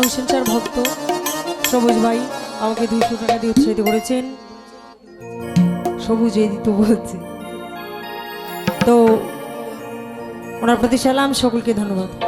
Messenger ভক্ত সবুজ ভাই আমাকে দুইশো টাকা দিয়ে উৎসাহিত করেছেন। সবুজ এই তো বলছে। তো ওনার প্রতি সালাম, সকলকে ধন্যবাদ।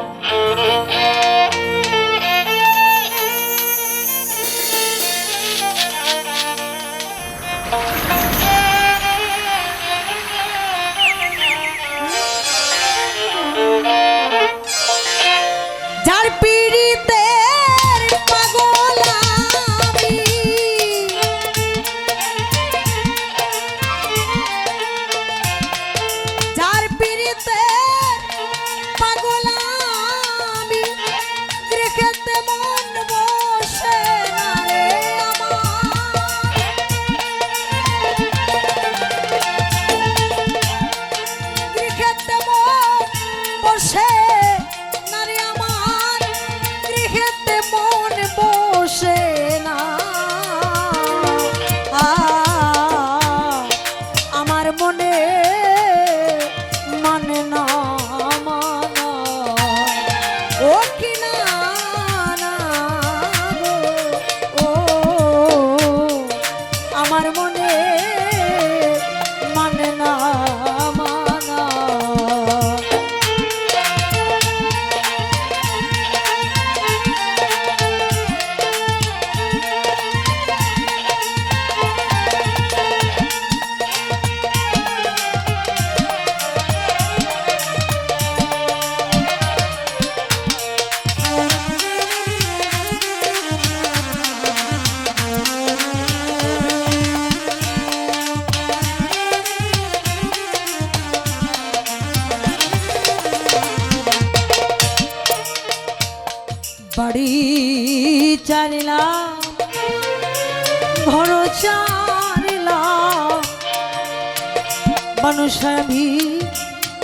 আমি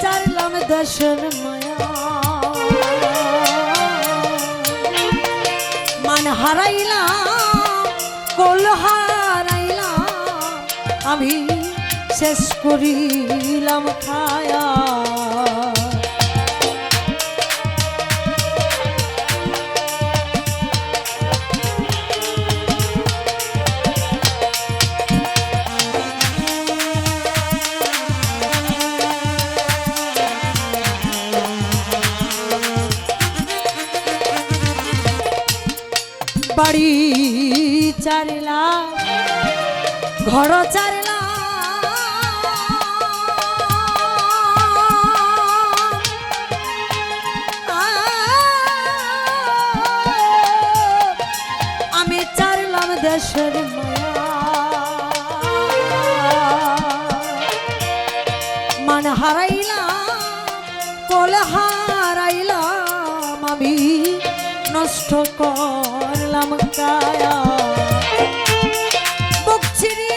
চালিলাম দেশের মায়া। মান হারাইলাম কোল হারাইলাম আমি শেষ করিলাম খায়া বাড়ি চারিলা ঘর চারিলা। আমি চারলাম দেশের মান হারাইলাম কোল হারাইলাম আমি নষ্ট করলাম কায়া বুক ছিড়িয়া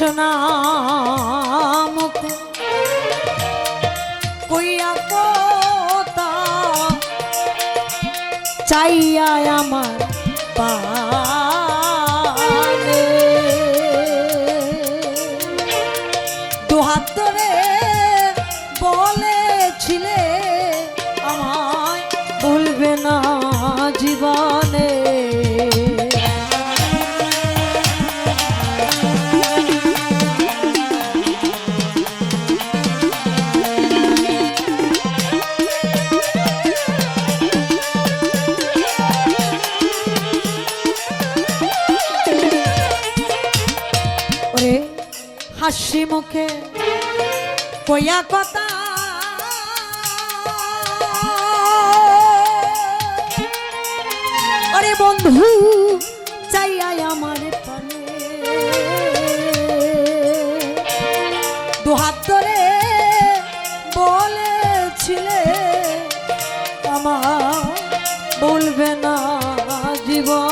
সোনামুখ কইয়া কথা চাইয়া আমার ধরে বলেছিলে আমায় ভুলবে না জীবনে। হাসি মুখে কইয়া কথা। ওরে বন্ধু চাইয়াই আমার পানে দুহাত ধরে বলেছিলে আমার বলবে না জীবনে।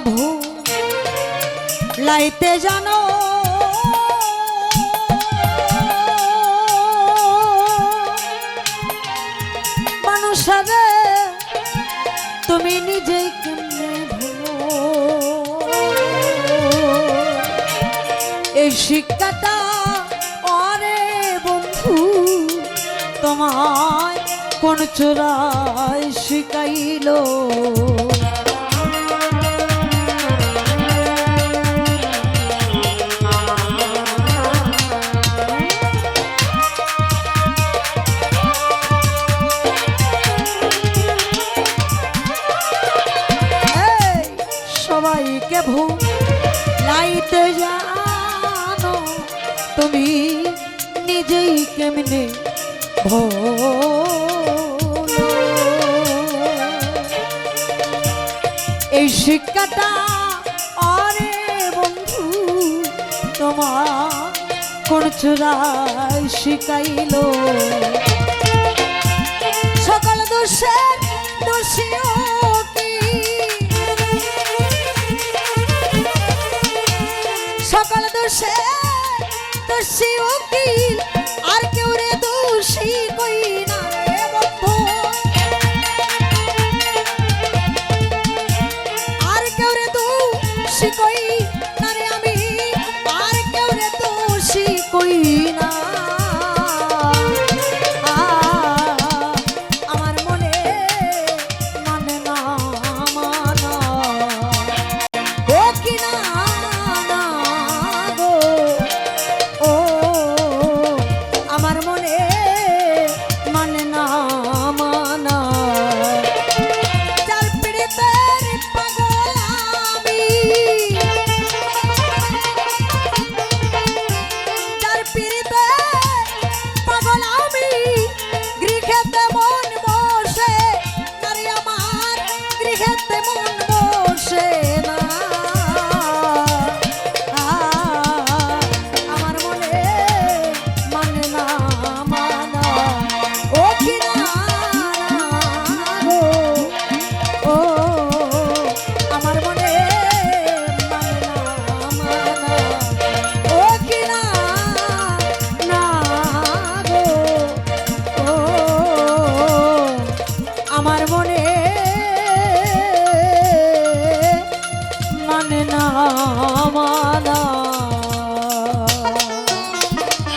সবাইকে লাইতে জানো। মানুষের তুমি নিজেই কেমনে এই শিক্ষাটা অরে বন্ধু, তোমায় কোন চোরাই শিখাইলো? সবাইকে ভুল লাইতে জানো, তুমি নিজেই কেমনে ভোলো। এই শিক্ষাটা অরে বন্ধু, তোমার কোন চূড়ায় শিখাইলো? সকল দোষের দোষীও সকল দোষে দোষী উকিল